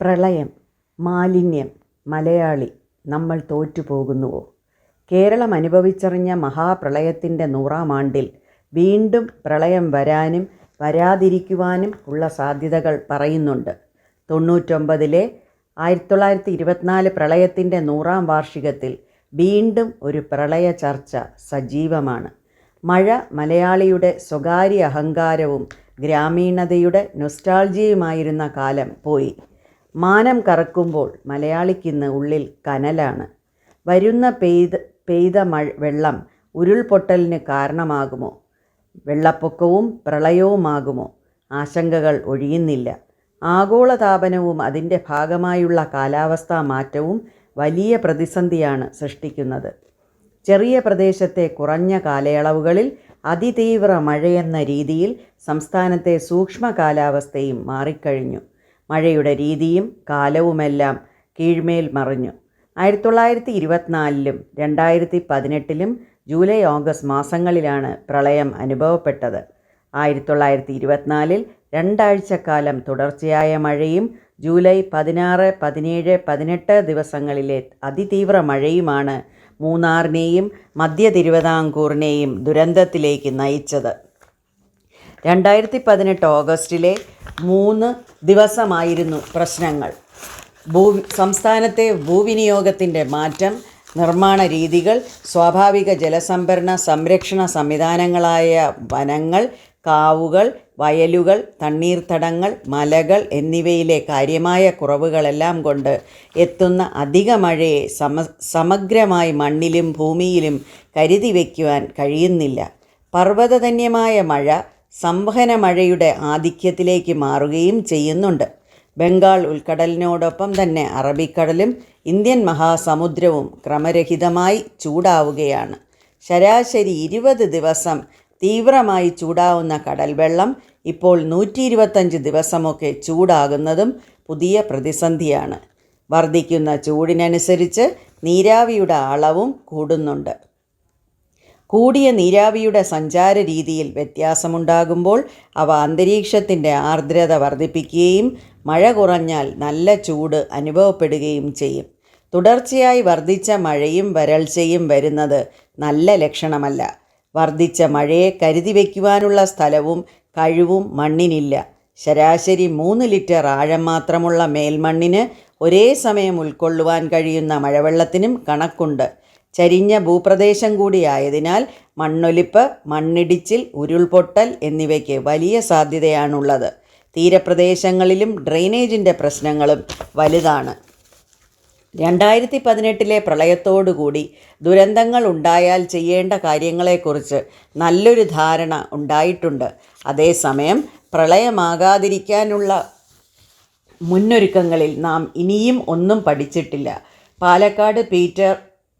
പ്രളയം മാലിന്യം മലയാളി നമ്മൾ തോറ്റുപോകുന്നുവോ? കേരളം അനുഭവിച്ചറിഞ്ഞ മഹാപ്രളയത്തിന്റെ നൂറാം ആണ്ടിൽ വീണ്ടും പ്രളയം വരാനും വരാതിരിക്കുവാനും ഉള്ള സാധ്യതകൾ പറയുന്നുണ്ട്. തൊണ്ണൂറ്റൊമ്പതിലെ ആയിരത്തി തൊള്ളായിരത്തി ഇരുപത്തിനാല് പ്രളയത്തിന്റെ നൂറാം വാർഷികത്തിൽ വീണ്ടും ഒരു പ്രളയ ചർച്ച സജീവമാണ്. മഴ മലയാളിയുടെ സ്വകാര്യ അഹങ്കാരവും ഗ്രാമീണതയുടെ നൊസ്റ്റാൾജിയുമായിരുന്ന കാലം പോയി. മാനം കറക്കുമ്പോൾ മലയാളിക്കിന്ന് ഉള്ളിൽ കനലാണ്. വരുന്ന പെയ്ത പെയ്ത മഴ വെള്ളം ഉരുൾപൊട്ടലിന് കാരണമാകുമോ? വെള്ളപ്പൊക്കവും പ്രളയവുമാകുമോ? ആശങ്കകൾ ഒഴിയുന്നില്ല. ആഗോളതാപനവും അതിന്റെ ഭാഗമായുള്ള കാലാവസ്ഥാ മാറ്റവും വലിയ പ്രതിസന്ധിയാണ് സൃഷ്ടിക്കുന്നത്. ചെറിയ പ്രദേശത്തെ കുറഞ്ഞ കാലയളവുകളിൽ അതിതീവ്ര മഴയെന്ന രീതിയിൽ സംസ്ഥാനത്തെ സൂക്ഷ്മ കാലാവസ്ഥയും മാറിക്കഴിഞ്ഞു. മഴയുടെ രീതിയും കാലവുമെല്ലാം കീഴ്മേൽ മറിഞ്ഞു. ആയിരത്തി തൊള്ളായിരത്തി ഇരുപത്തിനാലിലും രണ്ടായിരത്തി പതിനെട്ടിലും ജൂലൈ ഓഗസ്റ്റ് മാസങ്ങളിലാണ് പ്രളയം അനുഭവപ്പെട്ടത്. ആയിരത്തി തൊള്ളായിരത്തി ഇരുപത്തിനാലിൽ രണ്ടാഴ്ചക്കാലം തുടർച്ചയായ മഴയും ജൂലൈ പതിനാറ് പതിനേഴ് പതിനെട്ട് ദിവസങ്ങളിലെ അതിതീവ്ര മഴയുമാണ് മൂന്നാറിനെയും മധ്യ തിരുവിതാംകൂറിനെയും ദുരന്തത്തിലേക്ക് നയിച്ചത്. രണ്ടായിരത്തി പതിനെട്ട് ഓഗസ്റ്റിലെ മൂന്ന് ദിവസമായിരുന്നു പ്രശ്നങ്ങൾ. ഭൂ സംസ്ഥാനത്തെ ഭൂവിനിയോഗത്തിന്റെ മാറ്റം നിർമ്മാണ രീതികൾ സ്വാഭാവിക ജലസംഭരണ സംരക്ഷണ സംവിധാനങ്ങളായ വനങ്ങൾ കാവുകൾ വയലുകൾ തണ്ണീർത്തടങ്ങൾ മലകൾ എന്നിവയിലെ കാര്യമായ കുറവുകളെല്ലാം കൊണ്ട് എത്തുന്ന അധിക മഴയെ സമ സമഗ്രമായി മണ്ണിലും ഭൂമിയിലും കരുതി വയ്ക്കുവാൻ കഴിയുന്നില്ല. പർവതധന്യമായ മഴ സംവഹന മഴയുടെ ആധിക്യത്തിലേക്ക് മാറുകയും ചെയ്യുന്നുണ്ട്. ബംഗാൾ ഉൾക്കടലിനോടൊപ്പം തന്നെ അറബിക്കടലും ഇന്ത്യൻ മഹാസമുദ്രവും ക്രമരഹിതമായി ചൂടാവുകയാണ്. ശരാശരി ഇരുപത് ദിവസം തീവ്രമായി ചൂടാവുന്ന കടൽ വെള്ളം ഇപ്പോൾ നൂറ്റി ഇരുപത്തഞ്ച് ദിവസമൊക്കെ ചൂടാകുന്നതും പുതിയ പ്രതിസന്ധിയാണ്. വർദ്ധിക്കുന്ന ചൂടിനനുസരിച്ച് നീരാവിയുടെ അളവും കൂടുന്നുണ്ട്. കൂടിയ നീരാവിയുടെ സഞ്ചാര രീതിയിൽ വ്യത്യാസമുണ്ടാകുമ്പോൾ അവ അന്തരീക്ഷത്തിന്റെ ആർദ്രത വർദ്ധിപ്പിക്കുകയും മഴ കുറഞ്ഞാൽ നല്ല ചൂട് അനുഭവപ്പെടുകയും ചെയ്യും. തുടർച്ചയായി വർദ്ധിച്ച മഴയും വരൾച്ചയും വരുന്നത് നല്ല ലക്ഷണമല്ല. വർദ്ധിച്ച മഴയെ കരുതി വയ്ക്കുവാനുള്ള സ്ഥലവും കഴിവും മണ്ണിനില്ല. ശരാശരി മൂന്ന് ലിറ്റർ ആഴം മാത്രമുള്ള മേൽമണ്ണിന് ഒരേ സമയം ഉൾക്കൊള്ളുവാൻ കഴിയുന്ന മഴവെള്ളത്തിനും കണക്കുണ്ട്. ചരിഞ്ഞ ഭൂപ്രദേശം കൂടിയായതിനാൽ മണ്ണൊലിപ്പ് മണ്ണിടിച്ചിൽ ഉരുൾപൊട്ടൽ എന്നിവയ്ക്ക് വലിയ സാധ്യതയാണുള്ളത്. തീരപ്രദേശങ്ങളിലും ഡ്രെയിനേജിന്റെ പ്രശ്നങ്ങളും വലുതാണ്. രണ്ടായിരത്തി പതിനെട്ടിലെ പ്രളയത്തോടുകൂടി ദുരന്തങ്ങൾ ഉണ്ടായാൽ ചെയ്യേണ്ട കാര്യങ്ങളെക്കുറിച്ച് നല്ലൊരു ധാരണ ഉണ്ടായിട്ടുണ്ട്. അതേസമയം പ്രളയമാകാതിരിക്കാനുള്ള മുന്നൊരുക്കങ്ങളിൽ നാം ഇനിയും ഒന്നും പഠിച്ചിട്ടില്ല. പാലക്കാട് പീറ്റർ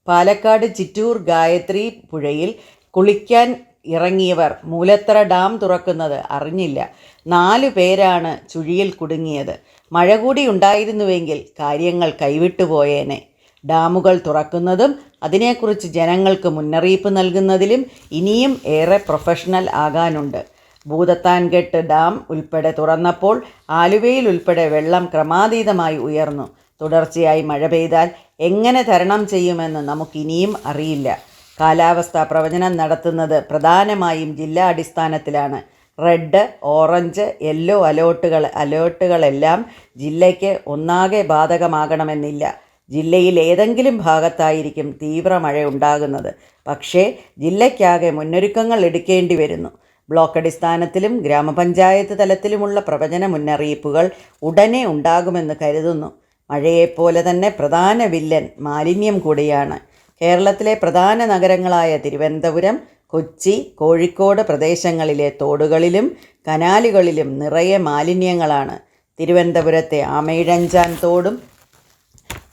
പാലക്കാട് ചിറ്റൂർ ഗായത്രി പുഴയിൽ കുളിക്കാൻ ഇറങ്ങിയവർ മൂലത്തറ ഡാം തുറക്കുന്നത് അറിഞ്ഞില്ല. നാലു പേരാണ് ചുഴിയിൽ കുടുങ്ങിയത്. മഴ കൂടി ഉണ്ടായിരുന്നുവെങ്കിൽ കാര്യങ്ങൾ കൈവിട്ടുപോയേനെ ഡാമുകൾ തുറക്കുന്നതും അതിനെക്കുറിച്ച് ജനങ്ങൾക്ക് മുന്നറിയിപ്പ് നൽകുന്നതിലും ഇനിയും ഏറെ പ്രൊഫഷണൽ ആകാനുണ്ട്. ഭൂതത്താൻകെട്ട് ഡാം ഉൾപ്പെടെ തുറന്നപ്പോൾ ആലുവയിൽ ഉൾപ്പെടെ വെള്ളം ക്രമാതീതമായി ഉയർന്നു. തുടർച്ചയായി മഴ പെയ്താൽ എങ്ങനെ തരണം ചെയ്യുമെന്ന് നമുക്കിനിയും അറിയില്ല. കാലാവസ്ഥാ പ്രവചനം നടത്തുന്നത് പ്രധാനമായും ജില്ലാ അടിസ്ഥാനത്തിലാണ്. റെഡ് ഓറഞ്ച് യെല്ലോ അലേർട്ടുകൾ അലേർട്ടുകളെല്ലാം ജില്ലയ്ക്ക് ഒന്നാകെ ബാധകമാകണമെന്നില്ല. ജില്ലയിൽ ഏതെങ്കിലും ഭാഗത്തായിരിക്കും തീവ്ര മഴ ഉണ്ടാകുന്നത്. പക്ഷേ ജില്ലയ്ക്കാകെ മുന്നൊരുക്കങ്ങൾ എടുക്കേണ്ടി വരുന്നു. ബ്ലോക്ക് അടിസ്ഥാനത്തിലും ഗ്രാമപഞ്ചായത്ത് തലത്തിലുമുള്ള പ്രവചന മുന്നറിയിപ്പുകൾ ഉടനെ ഉണ്ടാകുമെന്ന് കരുതുന്നു. മഴയെപ്പോലെ തന്നെ പ്രധാന വില്ലൻ മാലിന്യം കൂടിയാണ്. കേരളത്തിലെ പ്രധാന നഗരങ്ങളായ തിരുവനന്തപുരം കൊച്ചി കോഴിക്കോട് പ്രദേശങ്ങളിലെ തോടുകളിലും കനാലുകളിലും നിറയെ മാലിന്യങ്ങളാണ്. തിരുവനന്തപുരത്തെ ആമയിഴഞ്ചാൻ തോടും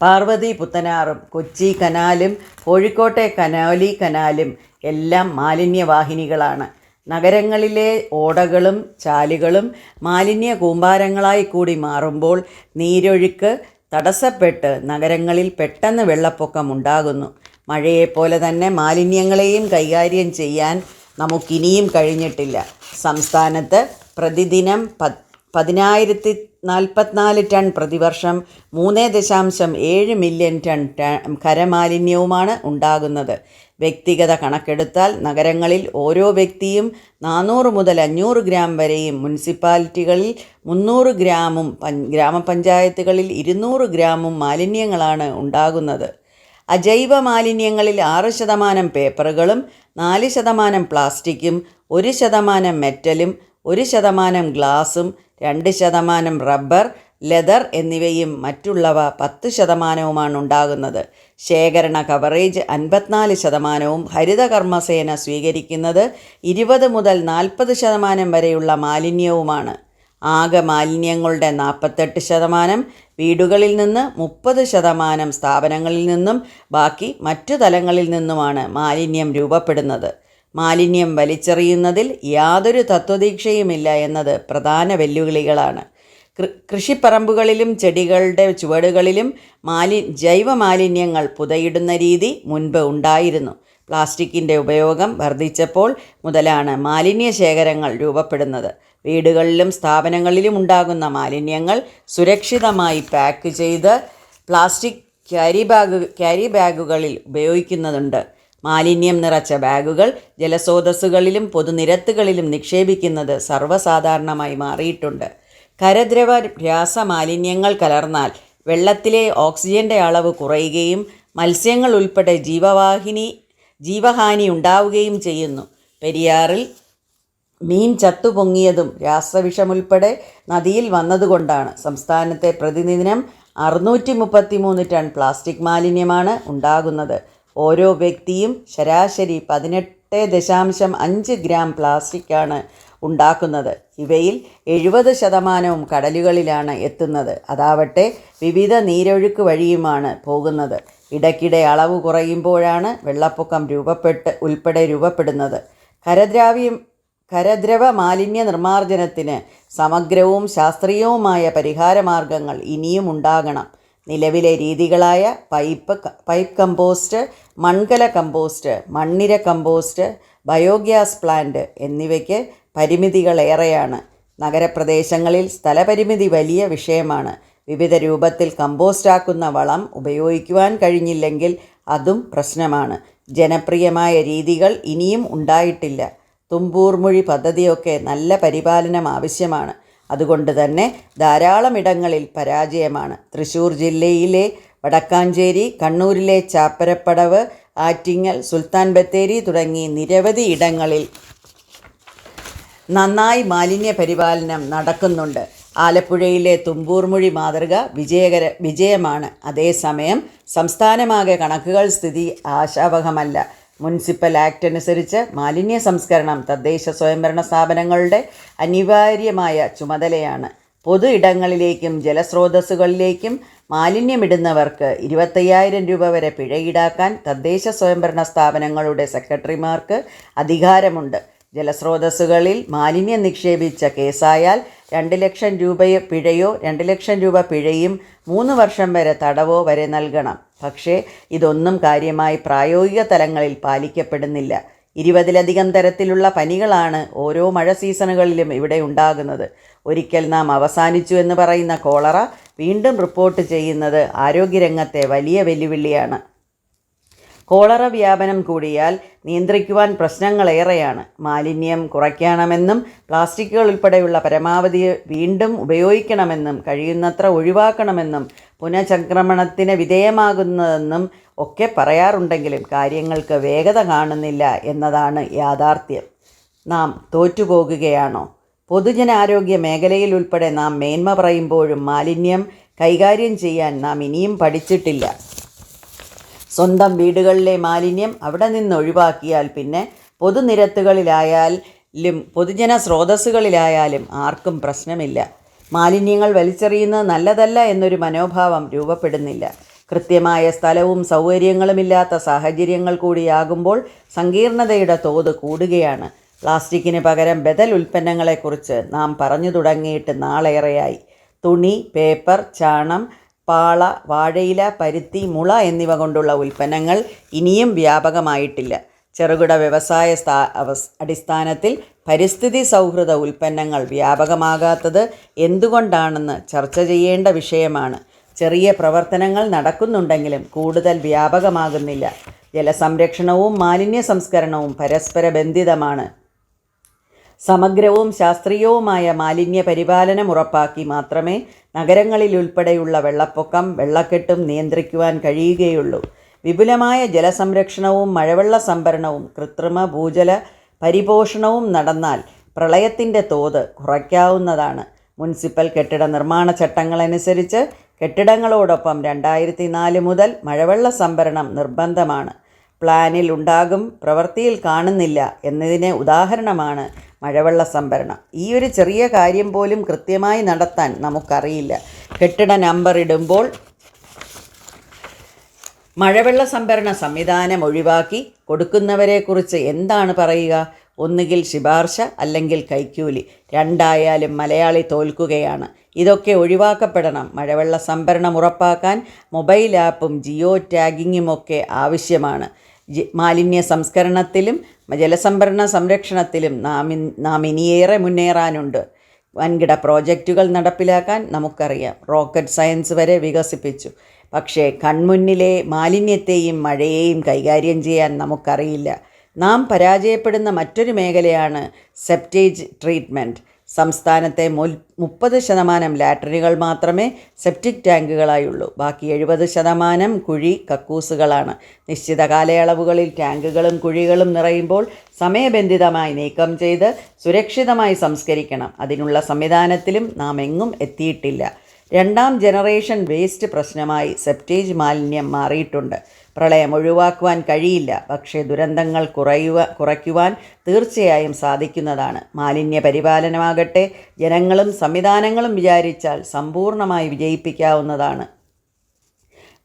പാർവതി പുത്തനാറും കൊച്ചി കനാലും കോഴിക്കോട്ടെ കനാലി കനാലും എല്ലാം മാലിന്യവാഹിനികളാണ്. നഗരങ്ങളിലെ ഓടകളും ചാലുകളും മാലിന്യ കൂമ്പാരങ്ങളായി കൂടി മാറുമ്പോൾ നീരൊഴുക്ക് തടസ്സപ്പെട്ട് നഗരങ്ങളിൽ പെട്ടെന്ന് വെള്ളപ്പൊക്കം ഉണ്ടാകുന്നു. മഴയെപ്പോലെ തന്നെ മാലിന്യങ്ങളെയും കൈകാര്യം ചെയ്യാൻ നമുക്കിനിയും കഴിഞ്ഞിട്ടില്ല. സംസ്ഥാനത്ത് പ്രതിദിനം പത്ത് പതിനായിരത്തി നാൽപ്പത്തിനാല് ടൺ പ്രതിവർഷം മൂന്ന് ദശാംശം ഏഴ് മില്യൺ ടൺ ഖരമാലിന്യവുമാണ് ഉണ്ടാകുന്നത്. വ്യക്തിഗത കണക്കെടുത്താൽ നഗരങ്ങളിൽ ഓരോ വ്യക്തിയും നാനൂറ് മുതൽ അഞ്ഞൂറ് ഗ്രാം വരെയും മുനിസിപ്പാലിറ്റികളിൽ മുന്നൂറ് ഗ്രാമും ഗ്രാമപഞ്ചായത്തുകളിൽ ഇരുന്നൂറ് ഗ്രാമും മാലിന്യങ്ങളാണ് ഉണ്ടാകുന്നത്. അജൈവ മാലിന്യങ്ങളിൽ ആറ് ശതമാനം പേപ്പറുകളും നാല് ശതമാനം പ്ലാസ്റ്റിക്കും ഒരു ശതമാനം മെറ്റലും ഒരു ശതമാനം ഗ്ലാസും രണ്ട് ശതമാനം റബ്ബർ ലെതർ എന്നിവയും മറ്റുള്ളവ പത്ത് ശതമാനവുമാണ് ഉണ്ടാകുന്നത്. ശേഖരണ കവറേജ് അൻപത്തിനാല് ശതമാനവും ഹരിതകർമ്മസേന സ്വീകരിക്കുന്നത് ഇരുപത് മുതൽ നാൽപ്പത് ശതമാനം വരെയുള്ള മാലിന്യവുമാണ്. ആകെ മാലിന്യങ്ങളുടെ നാൽപ്പത്തെട്ട് ശതമാനം വീടുകളിൽ നിന്ന് മുപ്പത് ശതമാനം സ്ഥാപനങ്ങളിൽ നിന്നും ബാക്കി മറ്റു തലങ്ങളിൽ നിന്നുമാണ് മാലിന്യം രൂപപ്പെടുന്നത്. മാലിന്യം വലിച്ചെറിയുന്നതിൽ യാതൊരു തത്വദീക്ഷയുമില്ല എന്നത് പ്രധാന വെല്ലുവിളികളാണ്. കൃഷിപ്പറമ്പുകളിലും ചെടികളുടെ ചുവടുകളിലും മാലി ജൈവ മാലിന്യങ്ങൾ പുതയിടുന്ന രീതി മുൻപ് ഉണ്ടായിരുന്നു. പ്ലാസ്റ്റിക്കിന്റെ ഉപയോഗം വർദ്ധിച്ചപ്പോൾ മുതലാണ് മാലിന്യ ശേഖരങ്ങൾ രൂപപ്പെടുന്നത്. വീടുകളിലും സ്ഥാപനങ്ങളിലും ഉണ്ടാകുന്ന മാലിന്യങ്ങൾ സുരക്ഷിതമായി പാക്ക് ചെയ്ത് പ്ലാസ്റ്റിക് ക്യാരി ബാഗ് ക്യാരി ബാഗുകളിൽ ഉപയോഗിക്കുന്നതുണ്ട്. മാലിന്യം നിറച്ച ബാഗുകൾ ജലസ്രോതസ്സുകളിലും പൊതുനിരത്തുകളിലും നിക്ഷേപിക്കുന്നത് സർവസാധാരണമായി മാറിയിട്ടുണ്ട്. കരദ്രവ രാസമാലിന്യങ്ങൾ കലർന്നാൽ വെള്ളത്തിലെ ഓക്സിജന്റെ അളവ് കുറയുകയും മത്സ്യങ്ങൾ ഉൾപ്പെടെ ജീവവാഹിനി ജീവഹാനി ഉണ്ടാവുകയും ചെയ്യുന്നു. പെരിയാറിൽ മീൻ ചത്തുപൊങ്ങിയതും രാസവിഷമുൾപ്പെടെ നദിയിൽ വന്നതുകൊണ്ടാണ്. സംസ്ഥാനത്തെ പ്രതിദിനം അറുന്നൂറ്റി മുപ്പത്തി മൂന്ന് ടൺ പ്ലാസ്റ്റിക് മാലിന്യമാണ് ഉണ്ടാകുന്നത്. ഓരോ വ്യക്തിയും ശരാശരി പതിനെട്ട് ദശാംശം അഞ്ച് ഗ്രാം പ്ലാസ്റ്റിക്കാണ് ഉണ്ടാക്കുന്നത്. ഇവയിൽ എഴുപത് ശതമാനവും കടലുകളിലാണ് എത്തുന്നത്. അതാവട്ടെ വിവിധ നീരൊഴുക്ക് വഴിയുമാണ് പോകുന്നത്. ഇടയ്ക്കിടെ അളവ് കുറയുമ്പോഴാണ് വെള്ളപ്പൊക്കം രൂപപ്പെട്ട് ഉൾപ്പെടെ രൂപപ്പെടുന്നത്. കരദ്രാവ്യം കരദ്രവ മാലിന്യ നിർമ്മാർജനത്തിന് സമഗ്രവും ശാസ്ത്രീയവുമായ പരിഹാരമാർഗങ്ങൾ ഇനിയും ഉണ്ടാകണം. നിലവിലെ രീതികളായ പൈപ്പ് പൈപ്പ് കമ്പോസ്റ്റ് മൺകല കമ്പോസ്റ്റ് മണ്ണിര കമ്പോസ്റ്റ് ബയോഗ്യാസ് പ്ലാന്റ് എന്നിവയ്ക്ക് പരിമിതികളേറെയാണ്. നഗരപ്രദേശങ്ങളിൽ സ്ഥലപരിമിതി വലിയ വിഷയമാണ്. വിവിധ രൂപത്തിൽ കമ്പോസ്റ്റാക്കുന്ന വളം ഉപയോഗിക്കുവാൻ കഴിഞ്ഞില്ലെങ്കിൽ അതും പ്രശ്നമാണ്. ജനപ്രിയമായ രീതികൾ ഇനിയും ഉണ്ടായിട്ടില്ല. തുമ്പൂർമൊഴി പദ്ധതിയൊക്കെ നല്ല പരിപാലനം ആവശ്യമാണ്. അതുകൊണ്ട് തന്നെ ധാരാളം ഇടങ്ങളിൽ പരാജയമാണ്. തൃശ്ശൂർ ജില്ലയിലെ വടക്കാഞ്ചേരി കണ്ണൂരിലെ ചാപ്പരപ്പടവ് ആറ്റിങ്ങൽ സുൽത്താൻ ബത്തേരി തുടങ്ങി നിരവധി ഇടങ്ങളിൽ നന്നായി മാലിന്യ പരിപാലനം നടക്കുന്നുണ്ട്. ആലപ്പുഴയിലെ തുമ്പൂർമൊഴി മാതൃക വിജയകര വിജയമാണ്. അതേസമയം സംസ്ഥാനമാകെ കണക്കുകൾ സ്ഥിതി ആശാവഹമല്ല. മുനിസിപ്പൽ ആക്ട് അനുസരിച്ച് മാലിന്യ സംസ്കരണം തദ്ദേശ സ്വയംഭരണ സ്ഥാപനങ്ങളുടെ അനിവാര്യമായ ചുമതലയാണ്. പൊതു ഇടങ്ങളിലേക്കും ജലസ്രോതസ്സുകളിലേക്കും മാലിന്യമിടുന്നവർക്ക് ഇരുപത്തയ്യായിരം രൂപ വരെ പിഴ ഈടാക്കാൻ തദ്ദേശ സ്വയംഭരണ സ്ഥാപനങ്ങളുടെ സെക്രട്ടറിമാർക്ക് അധികാരമുണ്ട്. ജലസ്രോതസ്സുകളിൽ മാലിന്യം നിക്ഷേപിച്ച കേസായാൽ രണ്ട് ലക്ഷം രൂപയോ പിഴയോ രണ്ട് ലക്ഷം രൂപ പിഴയും മൂന്ന് വർഷം വരെ തടവോ വരെ നൽകണം. പക്ഷേ ഇതൊന്നും കാര്യമായി പ്രായോഗിക തലങ്ങളിൽ പാലിക്കപ്പെടുന്നില്ല. ഇരുപതിലധികം തരത്തിലുള്ള പനികളാണ് ഓരോ മഴ സീസണുകളിലും ഇവിടെ ഉണ്ടാകുന്നത്. ഒരിക്കൽ നാം അവസാനിച്ചു എന്ന് പറയുന്ന കോളറ വീണ്ടും റിപ്പോർട്ട് ചെയ്യുന്നത് ആരോഗ്യരംഗത്തെ വലിയ വെല്ലുവിളിയാണ്. കോളറ വ്യാപനം കൂടിയാൽ നിയന്ത്രിക്കുവാൻ പ്രശ്നങ്ങളേറെയാണ്. മാലിന്യം കുറയ്ക്കണമെന്നും പ്ലാസ്റ്റിക്കുകൾ ഉൾപ്പെടെയുള്ള പരമാവധി വീണ്ടും ഉപയോഗിക്കണമെന്നും കഴിയുന്നത്ര ഒഴിവാക്കണമെന്നും പുനഃചംക്രമണത്തിന് വിധേയമാകുന്നതെന്നും ഒക്കെ പറയാറുണ്ടെങ്കിലും കാര്യങ്ങൾക്ക് വേഗത കാണുന്നില്ല എന്നതാണ് യാഥാർത്ഥ്യം. നാം തോറ്റുപോകുകയാണോ? പൊതുജനാരോഗ്യ മേഖലയിൽ ഉൾപ്പെടെ നാം മേന്മ പറയുമ്പോഴും മാലിന്യം കൈകാര്യം ചെയ്യാൻ നാം ഇനിയും പഠിച്ചിട്ടില്ല. സ്വന്തം വീടുകളിലെ മാലിന്യം അവിടെ നിന്ന് ഒഴിവാക്കിയാൽ പിന്നെ പൊതുനിരത്തുകളിലായാലും പൊതുജന സ്രോതസ്സുകളിലായാലും ആർക്കും പ്രശ്നമില്ല. മാലിന്യങ്ങൾ വലിച്ചെറിയുന്നത് നല്ലതല്ല എന്നൊരു മനോഭാവം രൂപപ്പെടുന്നില്ല. കൃത്യമായ സ്ഥലവും സൗകര്യങ്ങളുമില്ലാത്ത സാഹചര്യങ്ങൾ കൂടിയാകുമ്പോൾ സങ്കീർണതയുടെ തോത് കൂടുകയാണ്. പ്ലാസ്റ്റിക്കിന് പകരം ബദൽ ഉൽപ്പന്നങ്ങളെക്കുറിച്ച് നാം പറഞ്ഞു തുടങ്ങിയിട്ട് നാളേറെയായി. തുണി പേപ്പർ ചാണം പാള വാഴയില പരുത്തി മുള എന്നിവ കൊണ്ടുള്ള ഉൽപ്പന്നങ്ങൾ ഇനിയും വ്യാപകമായിട്ടില്ല. ചെറുകിട വ്യവസായ സ്ഥാ അടിസ്ഥാനത്തിൽ പരിസ്ഥിതി സൗഹൃദ ഉൽപ്പന്നങ്ങൾ വ്യാപകമാകാത്തത് എന്തുകൊണ്ടാണെന്ന് ചർച്ച ചെയ്യേണ്ട വിഷയമാണ്. ചെറിയ പ്രവർത്തനങ്ങൾ നടക്കുന്നുണ്ടെങ്കിലും കൂടുതൽ വ്യാപകമാകുന്നില്ല. ജലസംരക്ഷണവും മാലിന്യ സംസ്കരണവും പരസ്പര ബന്ധിതമാണ് സമഗ്രവും ശാസ്ത്രീയവുമായ മാലിന്യ പരിപാലനം ഉറപ്പാക്കി മാത്രമേ നഗരങ്ങളിലുൾപ്പെടെയുള്ള വെള്ളപ്പൊക്കം വെള്ളക്കെട്ടും നിയന്ത്രിക്കുവാൻ കഴിയുകയുള്ളൂ. വിപുലമായ ജലസംരക്ഷണവും മഴവെള്ള സംഭരണവും കൃത്രിമ ഭൂജല പരിപോഷണവും നടന്നാൽ പ്രളയത്തിന്റെ തോത് കുറയ്ക്കാവുന്നതാണ്. മുനിസിപ്പൽ കെട്ടിട നിർമ്മാണ ചട്ടങ്ങളനുസരിച്ച് കെട്ടിടങ്ങളോടൊപ്പം രണ്ടായിരത്തി നാല് മുതൽ മഴവെള്ള സംഭരണം നിർബന്ധമാണ്. പ്ലാനിൽ ഉണ്ടാകും പ്രവൃത്തിയിൽ കാണുന്നില്ല എന്നതിന് ഉദാഹരണമാണ് മഴവെള്ള സംഭരണം. ഈ ഒരു ചെറിയ കാര്യം പോലും കൃത്യമായി നടത്താൻ നമുക്കറിയില്ല. കെട്ടിട നമ്പർ ഇടുമ്പോൾ മഴവെള്ള സംഭരണ സംവിധാനം ഒഴിവാക്കി കൊടുക്കുന്നവരെക്കുറിച്ച് എന്താണ് പറയുക? ഒന്നുകിൽ ശിപാർശ അല്ലെങ്കിൽ കൈക്കൂലി. രണ്ടായാലും മലയാളി തോൽക്കുകയാണ്. ഇതൊക്കെ ഒഴിവാക്കപ്പെടണം. മഴവെള്ള സംഭരണം ഉറപ്പാക്കാൻ മൊബൈൽ ആപ്പും ജിയോ ടാഗിങ്ങുമൊക്കെ ആവശ്യമാണ്. മാലിന്യ സംസ്കരണത്തിലും ജലസംഭരണ സംരക്ഷണത്തിലും നാം നാം ഇനിയേറെ മുന്നേറാനുണ്ട്. വൻകിട പ്രോജക്റ്റുകൾ നടപ്പിലാക്കാൻ നമുക്കറിയാം. റോക്കറ്റ് സയൻസ് വരെ വികസിപ്പിച്ചു. പക്ഷേ കൺമുന്നിലെ മാലിന്യത്തെയും മഴയെയും കൈകാര്യം ചെയ്യാൻ നമുക്കറിയില്ല. നാം പരാജയപ്പെടുന്ന മറ്റൊരു മേഖലയാണ് സെപ്റ്റേജ് ട്രീറ്റ്മെന്റ് സംസ്ഥാനത്തെ മുപ്പത് ശതമാനം ലാറ്ററികൾ മാത്രമേ സെപ്റ്റിക് ടാങ്കുകളായുള്ളൂ. ബാക്കി എഴുപത് ശതമാനം കുഴി കക്കൂസുകളാണ്. നിശ്ചിത കാലയളവുകളിൽ ടാങ്കുകളും കുഴികളും നിറയുമ്പോൾ സമയബന്ധിതമായി നീക്കം ചെയ്ത് സുരക്ഷിതമായി സംസ്കരിക്കണം. അതിനുള്ള സംവിധാനത്തിലും നാം എങ്ങും എത്തിയിട്ടില്ല. രണ്ടാം ജനറേഷൻ വേസ്റ്റ് പ്രശ്നമായി സെപ്റ്റേജ് മാലിന്യം മാറിയിട്ടുണ്ട്. പ്രളയം ഒഴിവാക്കുവാൻ കഴിയില്ല. പക്ഷേ ദുരന്തങ്ങൾ കുറയുക കുറയ്ക്കുവാൻ തീർച്ചയായും സാധിക്കുന്നതാണ്. മാലിന്യ പരിപാലനമാകട്ടെ ജനങ്ങളും സംവിധാനങ്ങളും വിചാരിച്ചാൽ സമ്പൂർണമായി വിജയിപ്പിക്കാവുന്നതാണ്.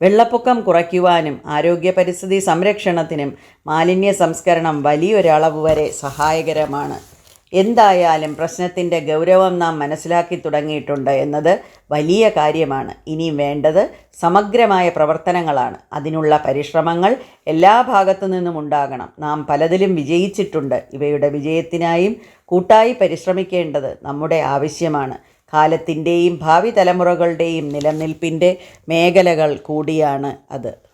വെള്ളപ്പൊക്കം കുറയ്ക്കുവാനും ആരോഗ്യ പരിസ്ഥിതി സംരക്ഷണത്തിനും മാലിന്യ സംസ്കരണം വലിയൊരളവ് വരെ സഹായകരമാണ്. എന്തായാലും പ്രശ്നത്തിന്റെ ഗൗരവം നാം മനസ്സിലാക്കി തുടങ്ങിയിട്ടുണ്ട് എന്നത് വലിയ കാര്യമാണ്. ഇനി വേണ്ടത് സമഗ്രമായ പ്രവർത്തനങ്ങളാണ്. അതിനുള്ള പരിശ്രമങ്ങൾ എല്ലാ ഭാഗത്തു നിന്നും ഉണ്ടാകണം. നാം പലതിലും വിജയിച്ചിട്ടുണ്ട്. ഇവയുടെ വിജയത്തിനായും കൂട്ടായി പരിശ്രമിക്കേണ്ടത് നമ്മുടെ ആവശ്യമാണ്. കാലത്തിന്റെയും ഭാവി തലമുറകളുടെയും നിലനിൽപ്പിന്റെ മേഖലകൾ കൂടിയാണ് അത്.